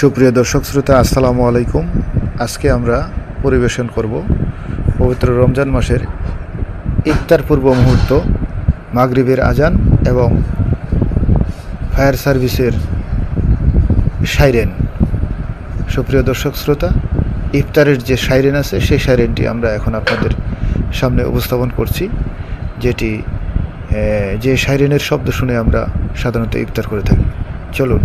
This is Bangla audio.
সুপ্রিয় দর্শক শ্রোতা, আসসালামু আলাইকুম। আজকে আমরা পরিবেশন করব পবিত্র রমজান মাসের ইফতার পূর্ব মুহূর্ত, মাগরিবের আজান এবং ফায়ার সার্ভিসের সাইরেন। সুপ্রিয় দর্শক শ্রোতা, ইফতারের যে সাইরেন আছে, সেই সাইরেনটি আমরা এখন আপনাদের সামনে উপস্থাপন করছি, যেটি যে সাইরেনের শব্দ শুনে আমরা সাধারণত ইফতার করে থাকি। চলুন।